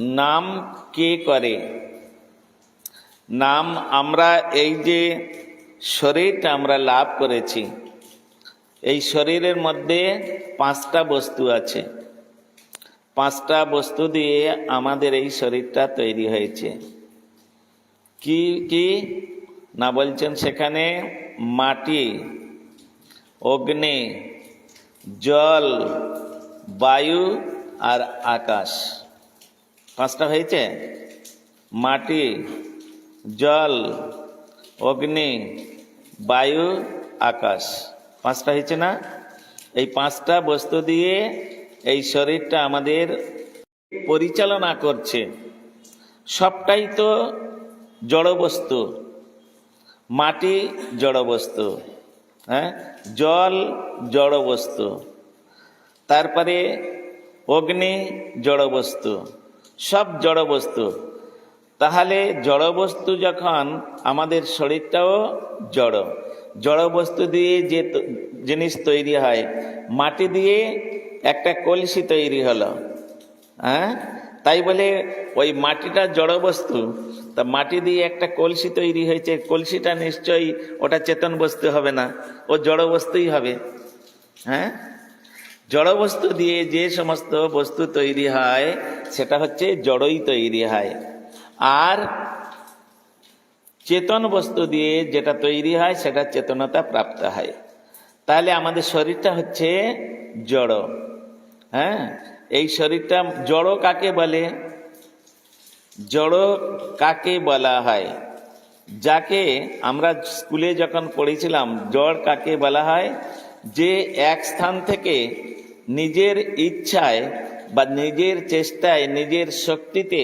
নাম কে করে? নাম আমরা এই যে শরীরটা আমরা লাভ করেছি, এই শরীরের মধ্যে পাঁচটা বস্তু আছে। পাঁচটা বস্তু দিয়ে আমাদের এই শরীরটা তৈরি হয়েছে। কি কি? না বলছেন সেখানে মাটি, অগ্নি, জল, বায়ু আর আকাশ। পাঁচটা হয়েছে? মাটি, জল, অগ্নি, বায়ু, আকাশ। পাঁচটা হয়েছে না? এই পাঁচটা বস্তু দিয়ে এই শরীরটা আমাদের পরিচালনা করছে। সবটাই তো জড় বস্তু। মাটি জড় বস্তু হ্যাঁ? জল জড় বস্তু। তারপরে অগ্নি জড় বস্তু। সব জড় বস্তু। তাহলে জড় বস্তু যখন আমাদের শরীরটাও জড়। জড় বস্তু দিয়ে যে জিনিস তৈরি হয়, মাটি দিয়ে একটা কলসি তৈরি হলো হ্যাঁ? তাই বলে ওই মাটিটা জড় বস্তু, তা মাটি দিয়ে একটা কলসি তৈরি হয়েছে, কলসিটা নিশ্চয়ই ওটা চেতন বস্তু হবে না, ও জড় বস্তুই হবে হ্যাঁ? জড় বস্তু দিয়ে যে সমস্ত বস্তু তৈরি হয়, সেটা হচ্ছে জড়ই তৈরি হয়। আর চেতন বস্তু দিয়ে যেটা তৈরি হয়, সেটা চেতনতা প্রাপ্ত হয়। তাহলে আমাদের শরীরটা হচ্ছে জড় হ্যাঁ? এই শরীরটা জড় কাকে বলে? জড় কাকে বলা হয়? যাকে আমরা স্কুলে যখন পড়েছিলাম, জড় কাকে বলা হয়? যে এক স্থান থেকে নিজের ইচ্ছায় বা নিজের চেষ্টায়, নিজের শক্তিতে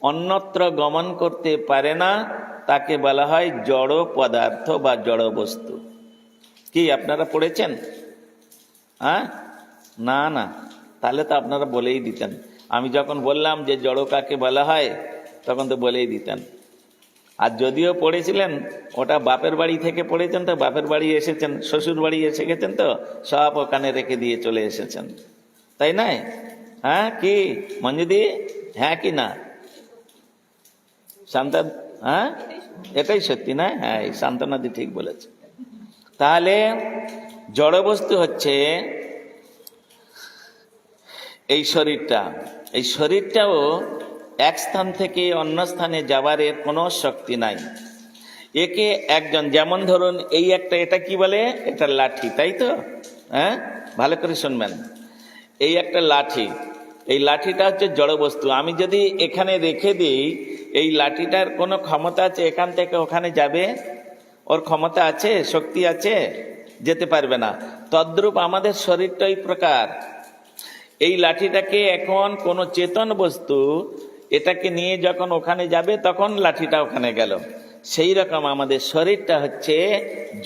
অন্যত্র গমন করতে পারে না, তাকে বলা হয় জড় পদার্থ বা জড় বস্তু। কি, আপনারা পড়েছেন? হ্যাঁ? না না। তাহলে তো আপনারা বলেই দিতেন। আমি যখন বললাম যে জড় কাকে বলা হয়, তখন তো বলেই দিতেন। আর যদিও পড়েছিলেন, ওটা বাপের বাড়ি থেকে পড়েছেন তো, বাপের বাড়ি এসেছেন, শ্বশুর বাড়ি এসে গেছেন তো, সব ওখানে রেখে দিয়ে চলে এসেছেন। তাই নয়? হ্যাঁ কি? মঞ্জুদি? হ্যাঁ কি না? শান্তা হ্যাঁ? এটাই সত্যি না হ্যাঁ শান্তনাদি ঠিক বলেছে। তাহলে জড়বস্তু হচ্ছে এই শরীরটা। এই শরীরটাও এক স্থান থেকে অন্য স্থানে যাবার এর কোনো শক্তি নাই। একে একজন, যেমন ধরুন এই একটা, এটা কি বলে? এটা লাঠি, তাই তো? হ্যাঁ? ভালো করে শুনবেন। এই একটা লাঠি, এই লাঠিটা হচ্ছে জড়বস্তু আমি যদি এখানে রেখে দিই, এই লাঠিটার কোনো ক্ষমতা আছে? এখান থেকে ওখানে যাবে? ওর ক্ষমতা আছে? শক্তি আছে? যেতে পারবে না। তদ্রূপ আমাদের শরীরটা এই প্রকার। এই লাঠিটাকে এখন কোনো চেতন বস্তু এটাকে নিয়ে যখন ওখানে যাবে, তখন লাঠিটা ওখানে গেল। সেই রকম আমাদের শরীরটা হচ্ছে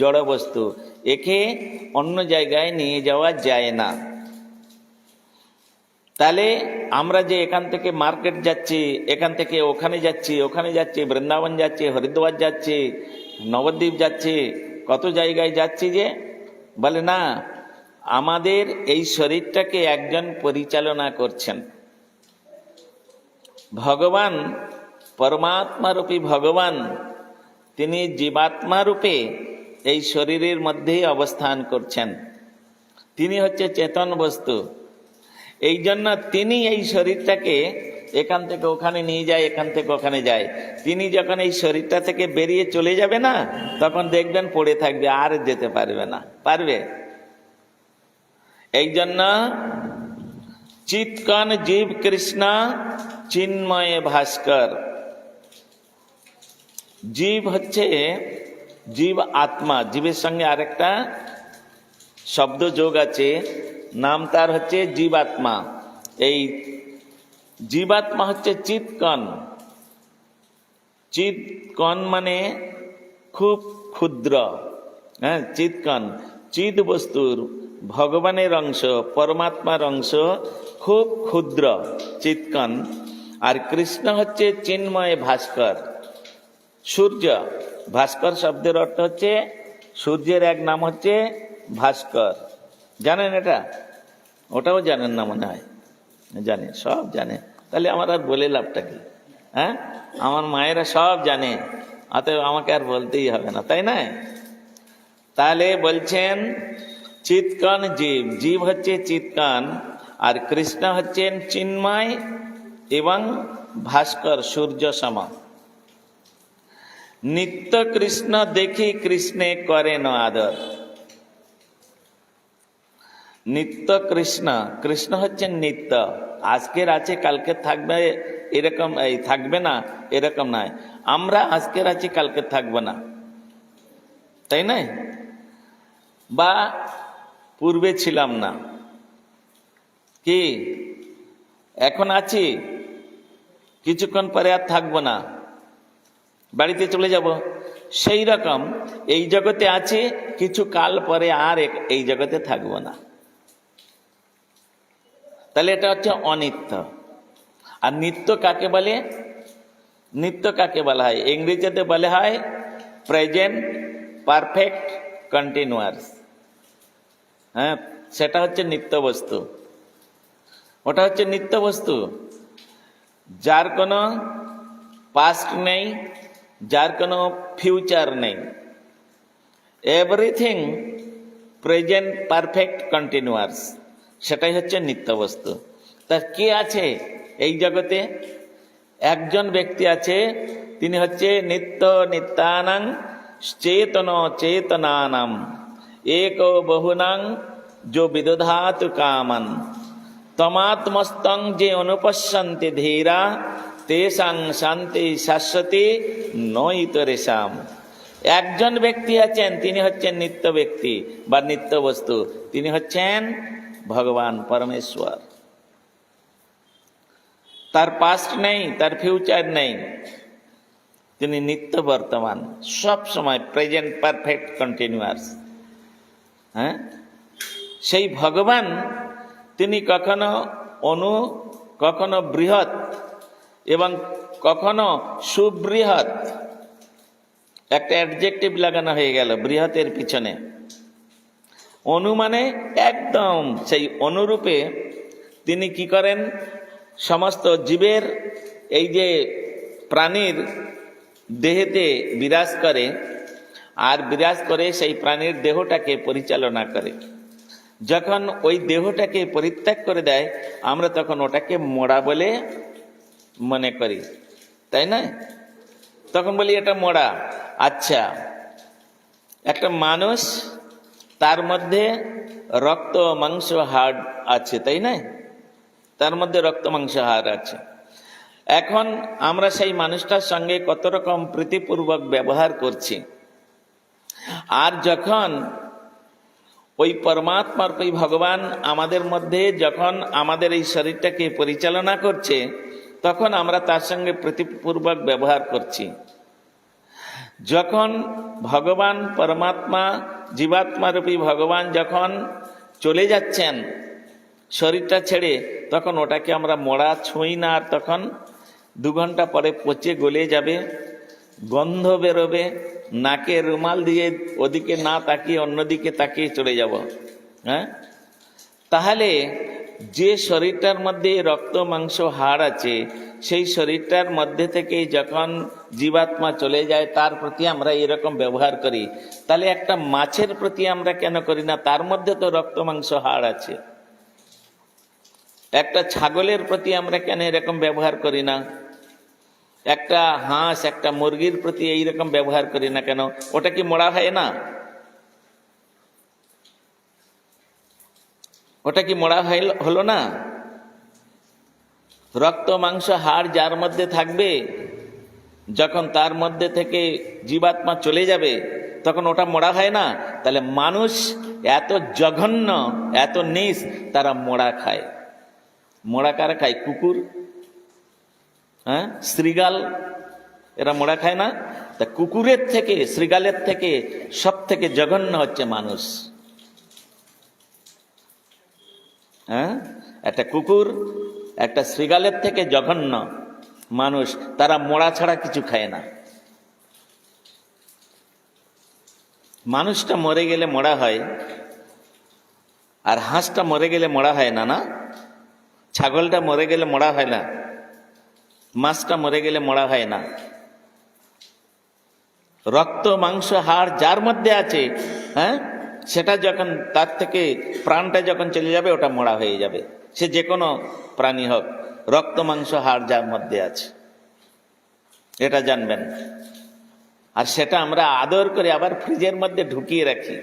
জড় বস্তু। একে অন্য জায়গায় নিয়ে যাওয়া যায় না। তাহলে আমরা যে এখান থেকে মার্কেট যাচ্ছি, এখান থেকে ওখানে যাচ্ছি ওখানে যাচ্ছি, বৃন্দাবন যাচ্ছি, হরিদ্বার যাচ্ছি, নবদ্বীপ যাচ্ছি, কত জায়গায় যাচ্ছি যে? বলে না, আমাদের এই শরীরটাকে একজন পরিচালনা করছেন। ভগবান, পরমাত্মারূপী ভগবান, তিনি জীবাত্মা রূপে এই শরীরের মধ্যেই অবস্থান করছেন। তিনি হচ্ছে চেতন বস্তু। এই জন্য তিনি এই শরীরটাকে এখান থেকে ওখানে নিয়ে যায়, এখান থেকে ওখানে যায়। তিনি যখন এই শরীরটা থেকে বেরিয়ে চলে যাবে না, তখন দেখবেন পড়ে থাকবে, আর যেতে পারবে না। পারবে? এই জন্য চিৎকন জীব কৃষ্ণ, চিন্ময় ভাস্কর। জীব হচ্ছে, জীব আত্মা। জীবের সঙ্গে আরেকটা শব্দ যোগ আছে, নাম তার হচ্ছে জীবাত্মা। এই জীবাত্মা হচ্ছে চিৎকন। চিৎকন মানে খুব ক্ষুদ্র হ্যাঁ চিৎকন। চিৎ বস্তুর ভগবানের অংশ, পরমাত্মার অংশ খুব ক্ষুদ্র, চিৎকন। আর কৃষ্ণ হচ্ছে চিন্ময় ভাস্কর। সূর্য, ভাস্কর শব্দের অর্থ হচ্ছে, সূর্যের এক নাম হচ্ছে ভাস্কর। জানেন এটা? ওটাও জানেন না মনে হয়। জানে, সব জানে। তাহলে আমার আর বলে লাভটা কি? হ্যাঁ? আমার মায়েরা সব জানে। অতএব আমাকে আর বলতেই হবে না, তাই না? তাহলে বলছেন, চিৎকান জীব। জীব হচ্ছে চিৎকান। আর কৃষ্ণ হচ্ছেন চিন্ময় এবং ভাস্কর সূর্য সম। নিত্য কৃষ্ণ দেখি কৃষ্ণে করে ন আদর। নিত্য কৃষ্ণ কৃষ্ণ হচ্ছেন নিত্য। আজকের আছে, কালকে থাকবে এরকম, এই থাকবে না, এরকম নয়। আমরা আজকের আছি, কালকে থাকব না। তাই না বা পূর্বে ছিলাম না। কি? এখন আছি। কিছুক্ষণ পরে আর থাকব না। বাড়িতে চলে যাব। সেই রকম এই জগতে আছি, কিছু কাল পরে আর এই জগতে থাকব না। তাহলে এটা হচ্ছে অনিত্য। আর নিত্য কাকে বলে? নিত্য কাকে বলা হয়? ইংরেজিতে বলা হয় প্রেজেন্ট, পারফেক্ট, কন্টিনিউয়াস। হ্যাঁ সেটা হচ্ছে নিত্য বস্তু। ওটা হচ্ছে নিত্য বস্তু। যার কোনো পাস্ট নেই, যার কোনো ফিউচার নেই। এভরিথিং প্রেজেন্ট পারফেক্ট কন্টিনিউয়াস সেটাই হচ্ছে নিত্য বস্তু। তা কে আছে এই জগতে? একজন ব্যক্তি আছে, তিনি হচ্ছে নিত্য নিত্যানাং চেতন চেতনানাম। এক বহুনাং যো বিদধাতু কামান। তমাত্মস্তং যে অনুপশ্যন্তি ধীরা, তেষাং শান্তি শাশ্বতী নৈতরেশাম। একজন ব্যক্তি আছেন, তিনি হচ্ছেন নিত্য ব্যক্তি বা নিত্য বস্তু। তিনি হচ্ছেন ভগবান পরমেশ্বর। তার পাস্ট নেই, তার ফিউচার নেই। তিনি নিত্য বর্তমান, সব সময় প্রেজেন্ট পারফেক্ট কন্টিনিউয়াস হ্যাঁ? সেই ভগবান তিনি কখনো অনু, কখনো বৃহৎ এবং কখনো সুবৃহৎ। একটা অ্যাডজেক্টিভ লাগানো হয়ে গেল, বৃহতের পিছনে। অনু মানে একদম সেই অনুরূপে তিনি কি করেন? সমস্ত জীবের এই যে প্রাণীর দেহেতে বিরাজ করে, আর বিরাজ করে সেই প্রাণীর দেহটাকে পরিচালনা করে। যখন ওই দেহটাকে পরিত্যাগ করে দেয়, আমরা তখন ওটাকে মোড়া বলে মনে করি। তাই না তখন বলি, এটা মোড়া। আচ্ছা একটা মানুষ, তার মধ্যে রক্ত, মাংস, হাড় আছে, তাই না তার মধ্যে রক্ত, মাংস, হাড় আছে। এখন আমরা সেই মানুষটার সঙ্গে কত রকম প্রীতিপূর্বক ব্যবহার করছি। আর যখন ওই পরমাত্মার ওই ভগবান আমাদের মধ্যে যখন আমাদের এই শরীরটাকে পরিচালনা করছে, তখন আমরা তার সঙ্গে প্রীতিপূর্বক ব্যবহার করছি। যখন ভগবান পরমাত্মা, জীবাত্মারূপী ভগবান যখন চলে যাচ্ছেন শরীরটা ছেড়ে, তখন ওটাকে আমরা মোড়া ছুঁই না, আর তখন দু ঘণ্টা পরে পচে গলে যাবে, গন্ধ বেরোবে নাকে রুমাল দিয়ে ওদিকে না তাকিয়ে অন্যদিকে তাকিয়ে চলে যাব। হ্যাঁ? তাহলে যে শরীরটার মধ্যে রক্ত, মাংস, হাড় আছে, সেই শরীরটার মধ্যে থেকে যখন জীবাত্মা চলে যায়, তার প্রতি আমরা এরকম ব্যবহার করি। তাহলে একটা মাছের প্রতি আমরা কেন করি না? তার মধ্যে তো রক্ত, মাংস, হাড় আছে। একটা ছাগলের প্রতি আমরা কেন এরকম ব্যবহার করি না? একটা হাঁস, একটা মুরগির প্রতি এইরকম ব্যবহার করি না কেন? ওটা কি মোড়া হয় না? ওটা কি হইল- হলো না? রক্ত, মাংস, হাড় যার মধ্যে থাকবে, যখন তার মধ্যে থেকে জীবাত্মা চলে যাবে, তখন ওটা মোড়া হয় না? তাহলে মানুষ এত জঘন্য, এত নিস, তারা মোড়া খায়। মোড়া কারা খায়? কুকুর। হ্যাঁ? শ্রীগাল, এরা মোড়া খায় না? তা কুকুরের থেকে, শ্রীগালের থেকে সব থেকে জঘন্য হচ্ছে মানুষ। হ্যাঁ? একটা কুকুর একটা শ্রীগালের থেকে জঘন্য মানুষ, তারা মোড়া ছাড়া কিছু খায় না। মানুষটা মরে গেলে মোড়া হয়, আর হাঁসটা মরে গেলে মোড়া হয় না না? ছাগলটা মরে গেলে মোড়া হয় না। মাছটা মরে গেলে মরা হয় না। রক্ত, মাংস, হাড় যার মধ্যে আছে হ্যাঁ সেটা যখন তার থেকে প্রাণটা যখন চলে যাবে, ওটা মরা হয়ে যাবে। সে যে কোনো প্রাণী হোক, রক্ত, মাংস, হাড় যার মধ্যে আছে। এটা জানবেন। আর সেটা আমরা আদর করে আবার ফ্রিজের মধ্যে ঢুকিয়ে রাখি।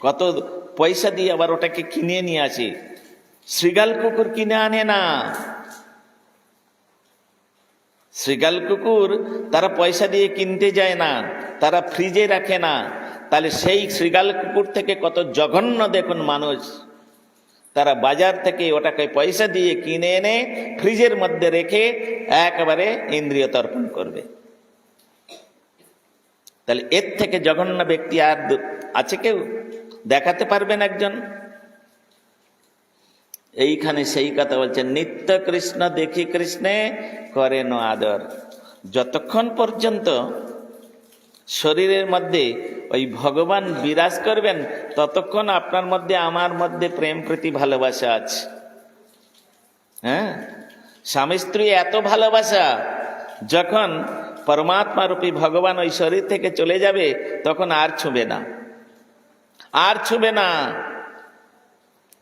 কত পয়সা দিয়ে আবার ওটাকে কিনে নিয়ে আসি। শ্রীগাল কুকুর কিনে আনে না। শ্রীগাল কুকুর তারা পয়সা দিয়ে কিনতে যায় না, তারা ফ্রিজে রাখে না। তাহলে সেই শ্রীগাল কুকুর থেকে কত জঘন্য দেখুন মানুষ। তারা বাজার থেকে ওটাকে পয়সা দিয়ে কিনে এনে ফ্রিজের মধ্যে রেখে একেবারে ইন্দ্রিয় তর্পণ করবে। তাহলে এর থেকে জঘন্য ব্যক্তি আর আছে কেউ? দেখাতে পারবেন একজন? এইখানে সেই কথা বলছেন, নিত্য কৃষ্ণ দেখি কৃষ্ণে করে ন আদর। যতক্ষণ পর্যন্ত শরীরের মধ্যে ওই ভগবান বিরাজ করবেন, ততক্ষণ আপনার মধ্যে, আমার মধ্যে প্রেম প্রীতি, ভালোবাসা আছে। হ্যাঁ? স্বামী স্ত্রী এত ভালোবাসা, যখন পরমাত্মা রূপী ভগবান ওই শরীর থেকে চলে যাবে, তখন আর ছুবে না। আর ছুবে না।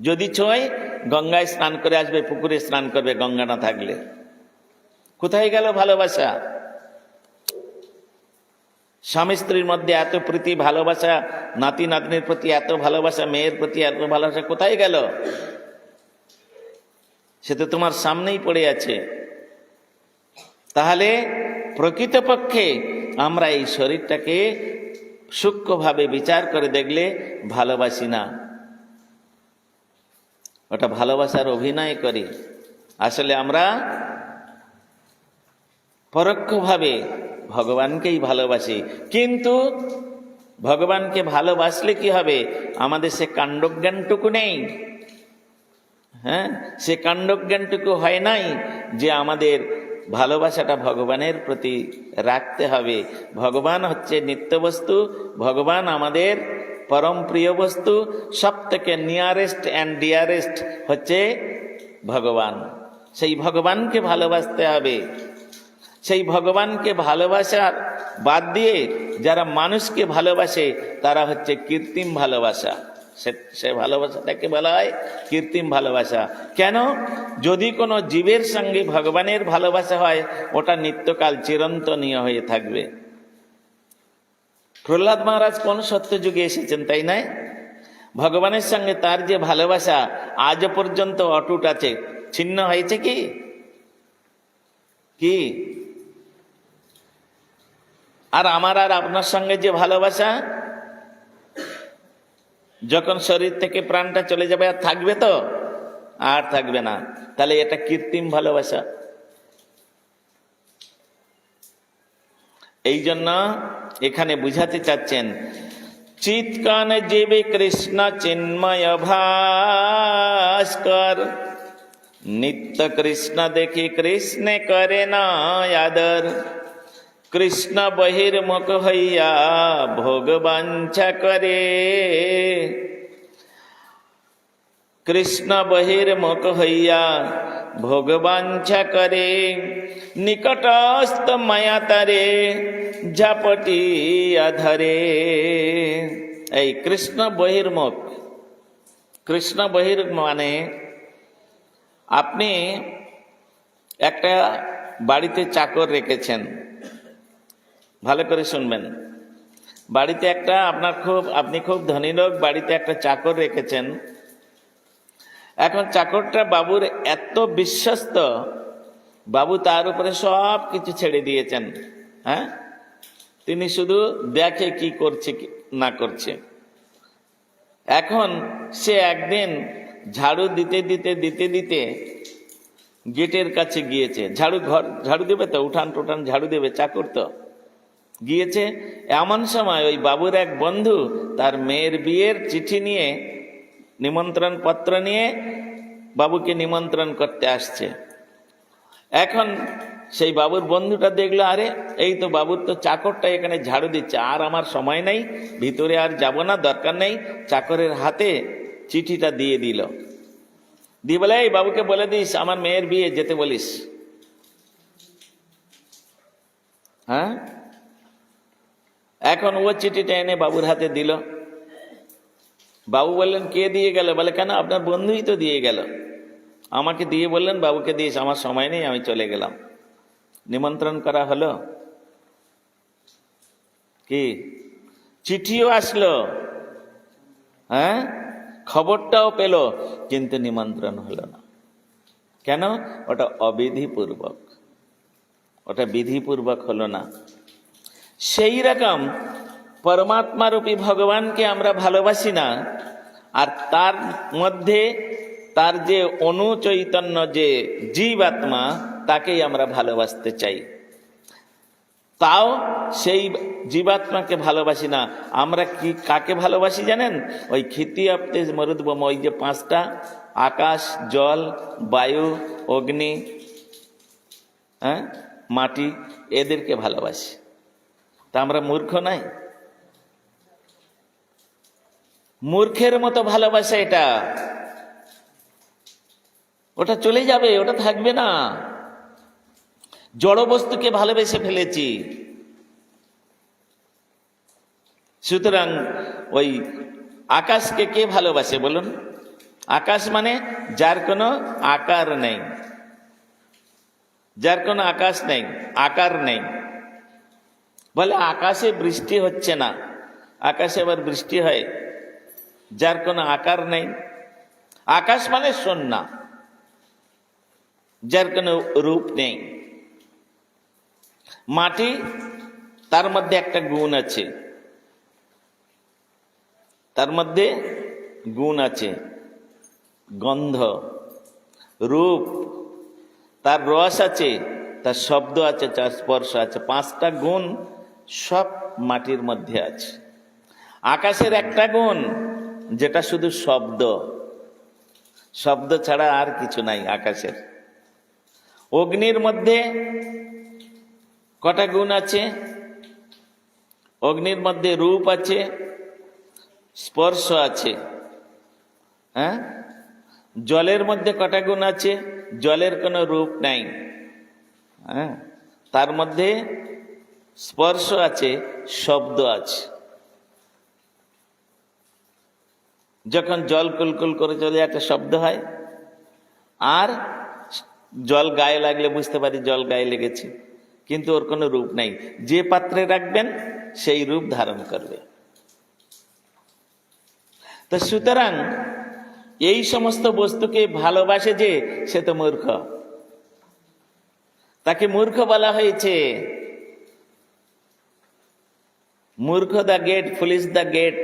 যদি ছোঁয় গঙ্গায় স্নান করে আসবে, পুকুরে স্নান করবে গঙ্গা না থাকলে। কোথায় গেল ভালোবাসা? স্বামী স্ত্রীর মধ্যে এত প্রীতি, ভালোবাসা, নাতি নাতনির প্রতি এত ভালোবাসা, মেয়ের প্রতি এত ভালোবাসা, কোথায় গেল? সে তো তোমার সামনেই পড়ে আছে। তাহলে প্রকৃতপক্ষে আমরা এই শরীরটাকে সূক্ষ্মভাবে বিচার করে দেখলে ভালোবাসি না। ওটা ভালোবাসার অভিনয় করি। আসলে আমরা পরোক্ষভাবে ভগবানকেই ভালোবাসি। কিন্তু ভগবানকে ভালোবাসলে কি হবে? আমাদের সে কাণ্ডজ্ঞানটুকু নেই। হ্যাঁ? সে কাণ্ডজ্ঞানটুকু হয় নাই যে আমাদের ভালোবাসাটা ভগবানের প্রতি রাখতে হবে। ভগবান হচ্ছে নিত্যবস্তু। ভগবান আমাদের পরম প্রিয় বস্তু সব থেকে নিয়ারেস্ট অ্যান্ড ডিয়ারেস্ট হচ্ছে ভগবান সেই ভগবানকে ভালোবাসতে হবে। সেই ভগবানকে ভালোবাসার বাদ দিয়ে যারা মানুষকে ভালোবাসে, তারা হচ্ছে কৃত্রিম ভালোবাসা। সে ভালোবাসাটাকে বলা হয় কৃত্রিম ভালোবাসা। কেন? যদি কোনো জীবের সঙ্গে ভগবানের ভালোবাসা হয়, ওটা নিত্যকাল চিরন্তনীয় হয়ে থাকবে। প্রহ্লাদ মহারাজ কোন সত্য যুগে এসেছেন, তাই নয় ভগবানের সঙ্গে তার যে ভালোবাসা আজ পর্যন্ত অটুট আছে, ছিন্ন হয়েছে কি? কি? আর আমার আর আপনার সঙ্গে যে ভালোবাসা, যখন শরীর থেকে প্রাণটা চলে যাবে, আর থাকবে তো? আর থাকবে না। তাহলে এটা কৃত্রিম ভালোবাসা। এই জন্য এখানে বুঝাতে চাচ্ছেন, চিৎকান জীবে কৃষ্ণ চিন্ময় ভাস্কর, নিত্য কৃষ্ণ দেখি কৃষ্ণে করে না আদর, কৃষ্ণ বহির্মুখ হইয়া ভোগ বাঞ্ছা করে। কৃষ্ণ বহির্মুখ হইয়া ভোগ বাঞ্ছা করে। নিকটস্থ মায়া তারে ঝাপটি আধারে। এই কৃষ্ণ বহির্মুখ, কৃষ্ণ বহির মানে আপনি একটা বাড়িতে চাকর রেখেছেন। ভালো করে শুনবেন। বাড়িতে একটা আপনার খুব, আপনি খুব ধনী লোক, বাড়িতে একটা চাকর রেখেছেন। এখন চাকরটা বাবুর এত বিশ্বস্ত বাবু তার উপরে সব কিছু ছেড়ে দিয়েছেন হ্যাঁ? তিনি শুধু দেখে কি করছে না করছে। এখন সে একদিন ঝাড়ু দিতে দিতে দিতে দিতে গেটের কাছে গিয়েছে। ঝাড়ু ঘর, ঝাড়ু দেবে তো? উঠান টুঠান ঝাড়ু দেবে, চাকর তো। গিয়েছে, এমন সময় ওই বাবুর এক বন্ধু তার মেয়ের বিয়ের চিঠি নিয়ে নিমন্ত্রণ পত্র নিয়ে বাবুকে নিমন্ত্রণ করতে আসছে। এখন সেই বাবুর বন্ধুটা দেখল, আরে, এই তো বাবুর তো চাকরটা এখানে ঝাড়ু দিচ্ছে, আর আমার সময় নেই, ভিতরে আর যাব না, দরকার নেই। চাকরের হাতে চিঠিটা দিয়ে দিল। দিয়ে বলে, এই বাবুকে বলে দিস, আমার মেয়ের বিয়ে, যেতে বলিস। হ্যাঁ? এখন ও চিঠিটা এনে বাবুর হাতে দিল। বাবু বললেন, কে দিয়ে গেল? বলে, কেন? আপনার বন্ধুই তো দিয়ে গেল। আমাকে দিয়ে বললেন, বাবুকে দিয়েছে আমার সময় নেই, আমি চলে গেলাম। নিমন্ত্রণ করা হলো। কি? চিঠিও আসলো। হ্যাঁ? খবরটাও পেল, কিন্তু নিমন্ত্রণ হলো না। কেন? ওটা অবিধিপূর্বক। ওটা বিধিপূর্বক হলো না। সেই রকম পরমাত্মারূপী ভগবানকে আমরা ভালোবাসি না, আর তার মধ্যে তার যে অনুচৈতন্য যে জীবাত্মা, তাকেই আমরা ভালোবাসতে চাই। তাও সেই জীবাত্মাকে ভালোবাসি না। আমরা কি কাকে ভালোবাসি জানেন? ওই খিতি আপতে মরুদবম ওই যে পাঁচটা, আকাশ, জল, বায়ু, অগ্নি হ্যাঁ মাটি, এদেরকে ভালোবাসি। তা আমরা মূর্খ নাই? মূর্খের মতো ভালোবাসা এটা। ওটা চলে যাবে, ওটা থাকবে না। জড় বস্তুকে ভালোবেসে ফেলেছি। সুতরাং ওই আকাশকে কে ভালোবাসে বলুন? আকাশ মানে যার কোনো আকার নেই। যার কোনো আকাশ নেই, আকার নেই। বলে আকাশে বৃষ্টি হচ্ছে না। আকাশে আবার বৃষ্টি হয়, যার কোনো আকার নেই। আকাশ মানে সন্না। যার কোনো রূপ নেই। মাটি, তার মধ্যে একটা গুণ আছে। তার মধ্যে গুণ আছে। গন্ধ, রূপ, তার রস আছে, তার শব্দ আছে, তার স্পর্শ আছে। পাঁচটা গুণ সব মাটির মধ্যে আছে। আকাশের একটা গুণ, যেটা শুধু শব্দ। শব্দ ছাড়া আর কিছু নাই আকাশের। অগ্নির মধ্যে কটা গুণ আছে? অগ্নির মধ্যে রূপ আছে, স্পর্শ আছে হ্যাঁ? জলের মধ্যে কটা গুণ আছে? জলের কোনো রূপ নাই হ্যাঁ? তার মধ্যে স্পর্শ আছে, শব্দ আছে। যখন জল কুলকুল করে চলে একটা শব্দ হয়, আর জল গায়ে লাগলে বুঝতে পারি জল গায়ে লেগেছে। কিন্তু ওর কোনো রূপ নাই। যে পাত্রে রাখবেন, সেই রূপ ধারণ করবে। তো সুতরাং এই সমস্ত বস্তুকে ভালোবাসে যে, সে তো মূর্খ। তাকে মূর্খ বলা হয়েছে। মূর্খ the gate police the gate.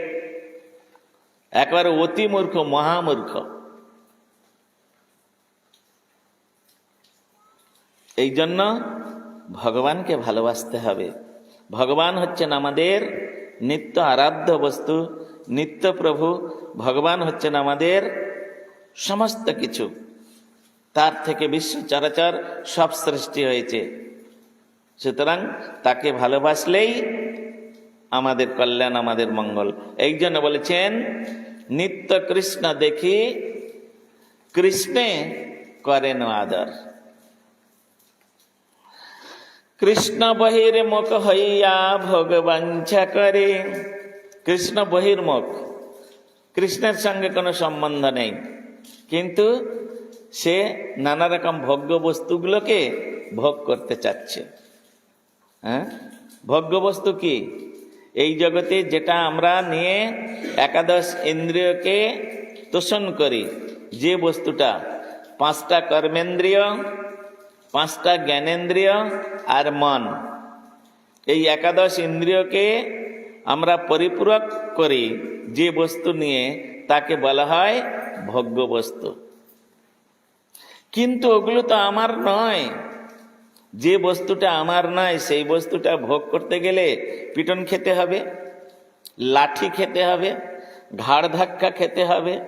একবারে অতি মূর্খ মহামূর্খ এই জন্য ভগবানকে ভালোবাসতে হবে। ভগবান হচ্ছেন আমাদের নিত্য আরাধ্য বস্তু, নিত্য প্রভু। ভগবান হচ্ছেন আমাদের সমস্ত কিছু। তার থেকে বিশ্ব চরাচর সব সৃষ্টি হয়েছে। সুতরাং তাকে ভালোবাসলেই আমাদের কল্যাণ, আমাদের মঙ্গল। এই জন্য বলেছেন, নিত্য কৃষ্ণ দেখি, কৃষ্ণে করেন আদর। কৃষ্ণ বহির্মুখ হইয়া ভগবাঞ্ছা করে। কৃষ্ণ বহির্মুখ কৃষ্ণের সঙ্গে কোনো সম্বন্ধ নেই। কিন্তু সে নানা রকম ভোগ্য বস্তুগুলোকে ভোগ করতে চাচ্ছে। হ্যাঁ? ভোগ্য বস্তু কি? এই জগতে যেটা আমরা নিয়ে একাদশ ইন্দ্রিয়কে তোষণ করি, যে বস্তুটা, পাঁচটা কর্মেন্দ্রিয় পাঁচটা জ্ঞানেন্দ্রিয় আর মন। এই একাদশ ইন্দ্রিয়কে আমরা পরিপূরক করি, যে বস্তু নিয়ে তাকে বলা হয় ভোগ্য বস্তু। কিন্তু ওগুলো তো আমার নয়। যে বস্তুটা আমার নয়, সেই বস্তুটা ভোগ করতে গেলে পিটন খেতে হবে, লাঠি খেতে হবে, ঘাড় ধাক্কা খেতে হবে।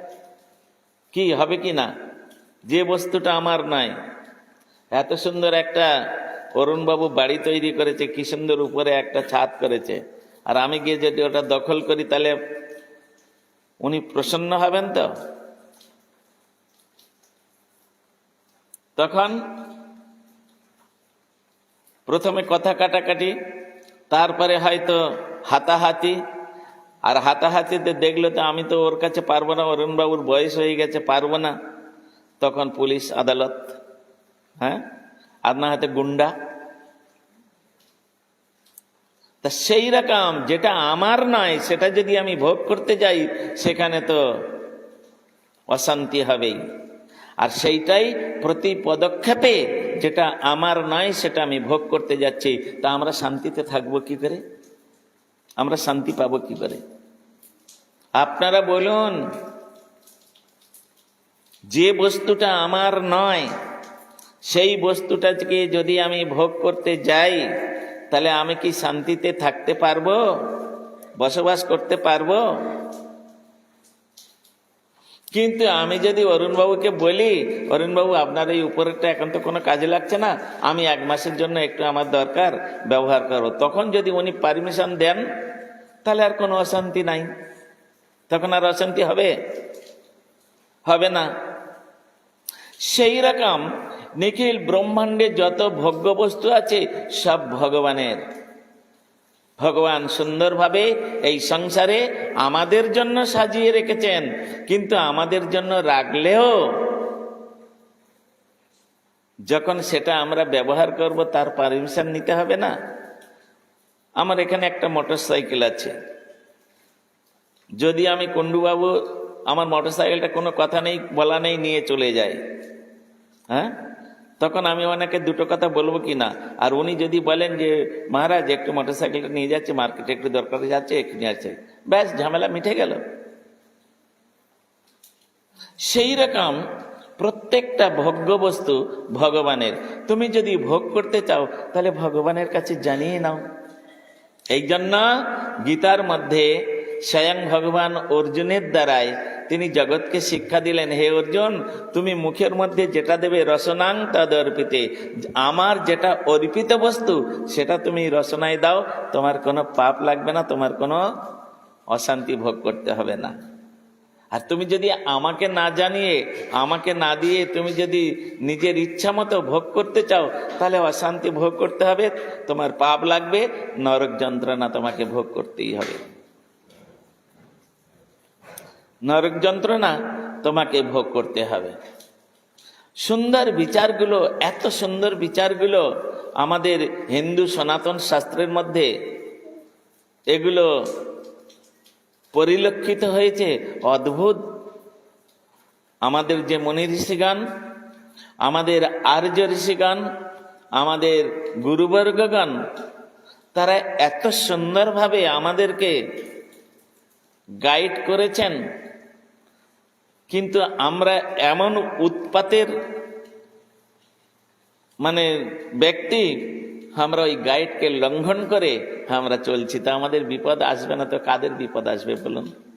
কি হবে কি না? যে বস্তুটা আমার নয় এত সুন্দর একটা অরুণবাবু বাড়ি তৈরি করেছে কি সুন্দর উপরে একটা ছাদ করেছে। আর আমি গিয়ে যদি ওটা দখল করি, তাহলে উনি প্রসন্ন হবেন তো? তখন প্রথমে কথা কাটাকাটি, তারপরে হয়তো হাতাহাতি। আর হাতাহাতিতে দেখল তো আমি তো ওর কাছে পারব না, অরুণবাবুর বয়স হয়ে গেছে, পারব না। তখন পুলিশ আদালত হ্যাঁ? আর না হাতে গুন্ডা? তা সেই রকম যেটা আমার নয়, সেটা যদি আমি ভোগ করতে যাই, সেখানে তো অশান্তি হবেই। আর সেইটাই প্রতি পদক্ষেপে যেটা আমার নয়, সেটা আমি ভোগ করতে যাচ্ছি, তা আমরা শান্তিতে থাকব কি করে? আমরা শান্তি পাবো কি করে? আপনারা বলুন, যে বস্তুটা আমার নয় সেই বস্তুটাকে যদি আমি ভোগ করতে যাই, তাহলে আমি কি শান্তিতে থাকতে পারব? বসবাস করতে পারব? কিন্তু আমি যদি অরুণবাবুকে বলি, অরুণবাবু, আপনার এই উপরেরটা এখন তো কোনো কাজে লাগছে না, আমি এক মাসের জন্য একটু আমার দরকার ব্যবহার করব। তখন যদি উনি পারমিশন দেন, তাহলে আর কোনো অশান্তি নাই। তখন আর অশান্তি হবে? হবে না। সেই রকম নিখিল ব্রহ্মাণ্ডে যত ভোগ্য বস্তু আছে, সব ভগবানের। ভগবান সুন্দরভাবে এই সংসারে আমাদের জন্য সাজিয়ে রেখেছেন, কিন্তু আমাদের জন্য রাখলেও যখন সেটা আমরা ব্যবহার করব, তার পারমিশন নিতে হবে না। আমার এখানে একটা মোটর সাইকেল আছে। যদি আমি কুন্ডুবাবু আমার মোটর সাইকেলটা কোনো কথা নেই, বলা নেই, নিয়ে চলে যায় হ্যাঁ? তখন আমি ওনাকে দুটো কথা বলব কি না আর উনি যদি বলেন যে, মহারাজ, একটু মোটর সাইকেলটা নিয়ে যাচ্ছে, মার্কেটে একটু দরকার যাচ্ছে, একটু নিয়ে যাচ্ছে ব্যাস, ঝামেলা মিটে গেল। সেই রকম প্রত্যেকটা ভোগ্য বস্তু ভগবানের। তুমি যদি ভোগ করতে চাও, তাহলে ভগবানের কাছে জানিয়ে নাও। এই জন্য গীতার মধ্যে স্বয়ং ভগবান অর্জুনের দ্বারায় তিনি জগৎকে শিক্ষা দিলেন, হে অর্জুন, তুমি মুখের মধ্যে যেটা দেবে রসনাং তদ অর্পিতে। আমার যেটা অর্পিত বস্তু, সেটা তুমি রসনায় দাও। তোমার কোনো পাপ লাগবে না, তোমার কোনো অশান্তি ভোগ করতে হবে না। আর তুমি যদি আমাকে না জানিয়ে, আমাকে না দিয়ে তুমি যদি নিজের ইচ্ছা মতো ভোগ করতে চাও, তাহলে অশান্তি ভোগ করতে হবে। তোমার পাপ লাগবে, নরক যন্ত্রণা তোমাকে ভোগ করতেই হবে। নরক যন্ত্রণা তোমাকে ভোগ করতে হবে। সুন্দর বিচারগুলো, এত সুন্দর বিচারগুলো আমাদের হিন্দু সনাতন শাস্ত্রের মধ্যে, এগুলো পরিলক্ষিত হয়েছে, অদ্ভুত। আমাদের যে মনি ঋষিগান আমাদের আর্য ঋষিগান আমাদের গুরুবর্গগণ, তারা এত সুন্দরভাবে আমাদেরকে গাইড করেছেন। কিন্তু আমরা এমন উৎপাতের মানে ব্যক্তি, আমরা ওই গাইডকে লঙ্ঘন করে আমরা চলছি। তা আমাদের বিপদ আসবে না, তো কাদের বিপদ আসবে বলুন?